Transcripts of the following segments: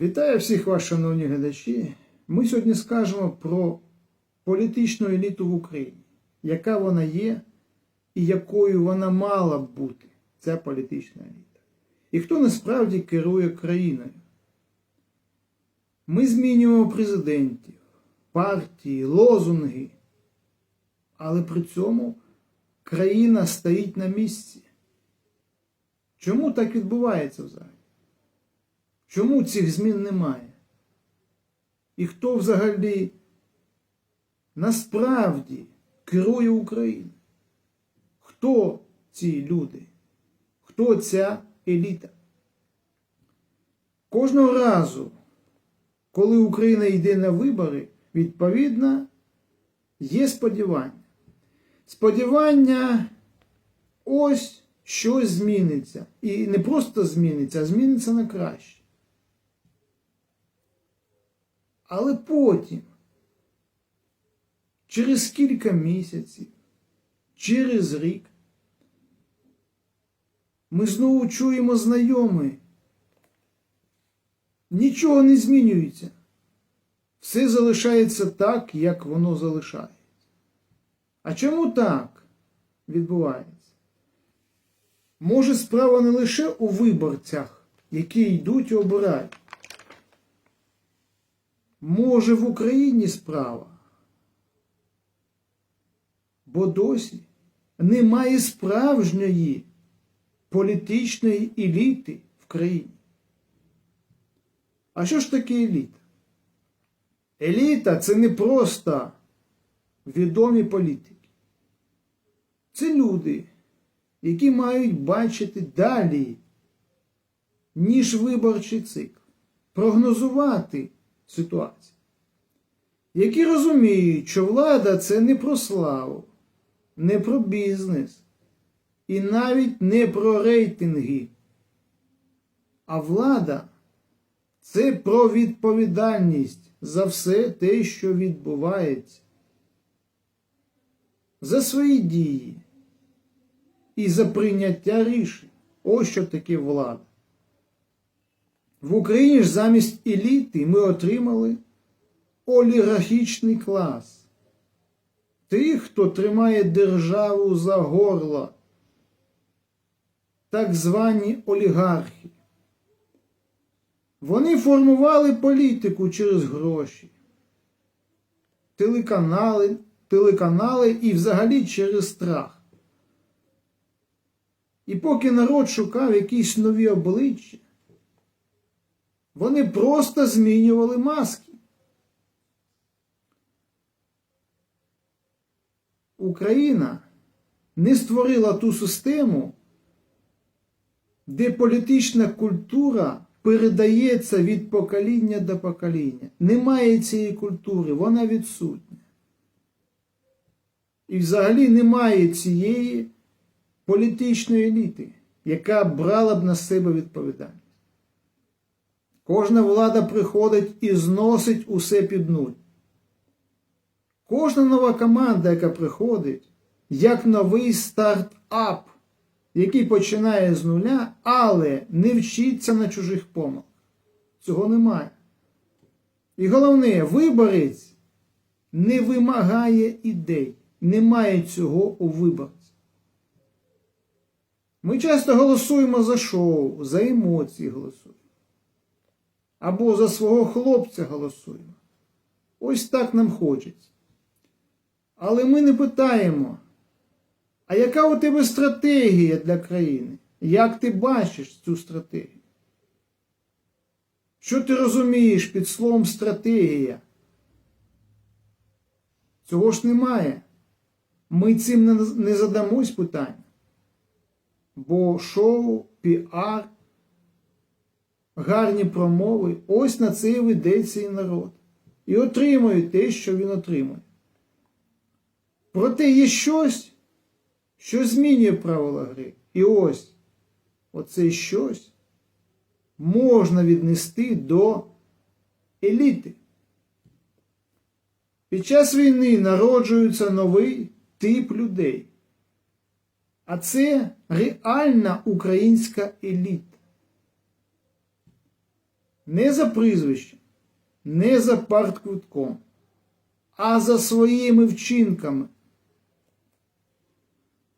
Вітаю всіх вас, шановні глядачі. Ми сьогодні скажемо про політичну еліту в Україні, яка вона є і якою вона мала б бути, ця політична еліта. І хто насправді керує країною. Ми змінюємо президентів, партії, лозунги, але при цьому країна стоїть на місці. Чому так відбувається взагалі? Чому цих змін немає? І хто взагалі насправді керує Україною? Хто ці люди? Хто ця еліта? Кожного разу, коли Україна йде на вибори, відповідно, є сподівання. Сподівання ось щось зміниться. І не просто зміниться, а зміниться на краще. Але потім, через кілька місяців, через рік, ми знову чуємо знайомий. Нічого не змінюється. Все залишається так, як воно залишається. А чому так відбувається? Може, справа не лише у виборцях, які йдуть і обирають. Може, в Україні справа? Бо досі немає справжньої політичної еліти в країні. А що ж таке еліта? Еліта це не просто відомі політики. Це люди, які мають бачити далі, ніж виборчий цикл, прогнозувати ситуацію, які розуміють, що влада це не про славу, не про бізнес і навіть не про рейтинги. А влада це про відповідальність за все те, що відбувається, за свої дії і за прийняття рішень. Ось що таке влада. В Україні ж замість еліти ми отримали олігархічний клас. Тих, хто тримає державу за горло, так звані олігархи. Вони формували політику через гроші, телеканали, телеканали і взагалі через страх. І поки народ шукав якісь нові обличчя, вони просто змінювали маски. Україна не створила ту систему, де політична культура передається від покоління до покоління. Немає цієї культури, вона відсутня. І взагалі немає цієї політичної еліти, яка брала б на себе відповідальність. Кожна влада приходить і зносить усе під нуль. Кожна нова команда, яка приходить, як новий стартап, який починає з нуля, але не вчиться на чужих помилках. Цього немає. І головне, виборець не вимагає ідей. Немає цього у виборці. Ми часто голосуємо за шоу, за емоції голосуємо або за свого хлопця голосуємо. Ось так нам хочеться. Але ми не питаємо, а яка у тебе стратегія для країни? Як ти бачиш цю стратегію? Що ти розумієш під словом стратегія? Цього ж немає. Ми цим не задамось питання. Бо шоу, піар гарні промови, ось на це і ведеться і народ. І отримує те, що він отримує. Проте є щось, що змінює правила гри. І ось оце щось можна віднести до еліти. Під час війни народжується новий тип людей. А це реальна українська еліта. Не за прізвищем, не за партквитком, а за своїми вчинками.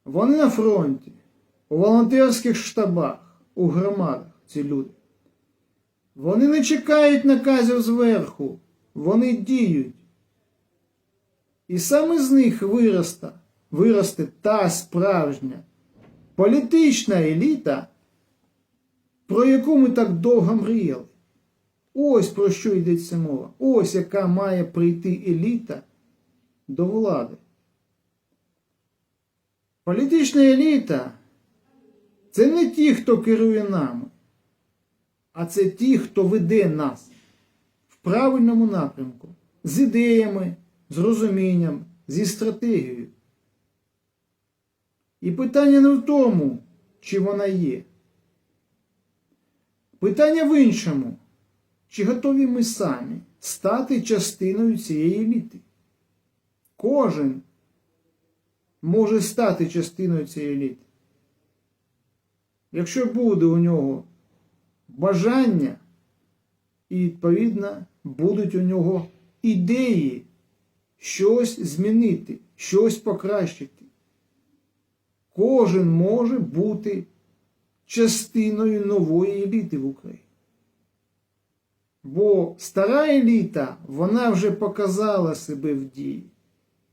Вони на фронті, у волонтерських штабах, у громадах ці люди. Вони не чекають наказів зверху, вони діють. І саме з них виросте, виросте та справжня політична еліта, про яку ми так довго мріяли. Ось про що йдеться мова. Ось яка має прийти еліта до влади. Політична еліта це не ті, хто керує нами, а це ті, хто веде нас в правильному напрямку, з ідеями, з розумінням, зі стратегією. І питання не в тому, чи вона є. Питання в іншому, чи готові ми самі стати частиною цієї еліти. Кожен може стати частиною цієї еліти. Якщо буде у нього бажання, і, відповідно, будуть у нього ідеї щось змінити, щось покращити. Кожен може бути частиною нової еліти в Україні. Бо стара еліта, вона вже показала себе в дії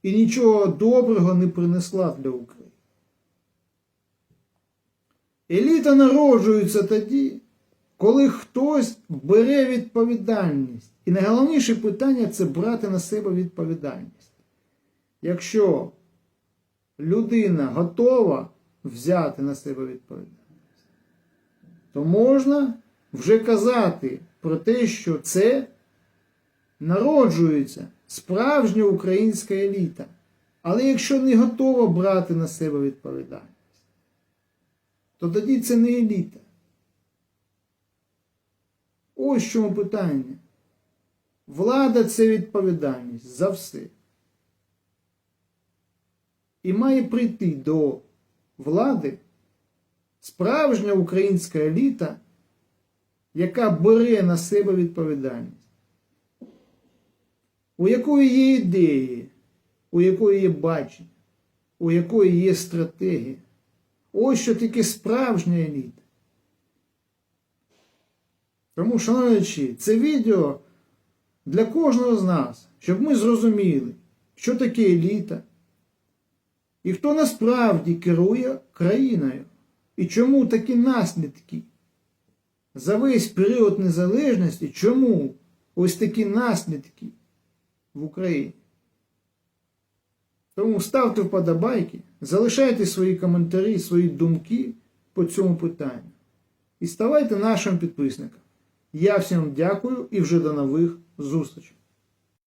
і нічого доброго не принесла для України. Еліта народжується тоді, коли хтось бере відповідальність. І найголовніше питання це брати на себе відповідальність. Якщо людина готова взяти на себе відповідальність, то можна вже казати про те, що це народжується справжня українська еліта. Але якщо не готова брати на себе відповідальність, то тоді це не еліта. Ось чому питання. Влада це відповідальність за все. І має прийти до влади справжня українська еліта, яка бере на себе відповідальність, у якої є ідеї, у якої є бачення, у якої є стратегія. Ось що таке справжня еліта. Тому, шановні, це відео для кожного з нас, щоб ми зрозуміли, що таке еліта, і хто насправді керує країною, і чому такі наслідки за весь період незалежності, чому ось такі наслідки в Україні. Тому ставте вподобайки, залишайте свої коментарі, свої думки по цьому питанню. І ставайте нашим підписником. Я всім дякую і вже до нових зустрічей.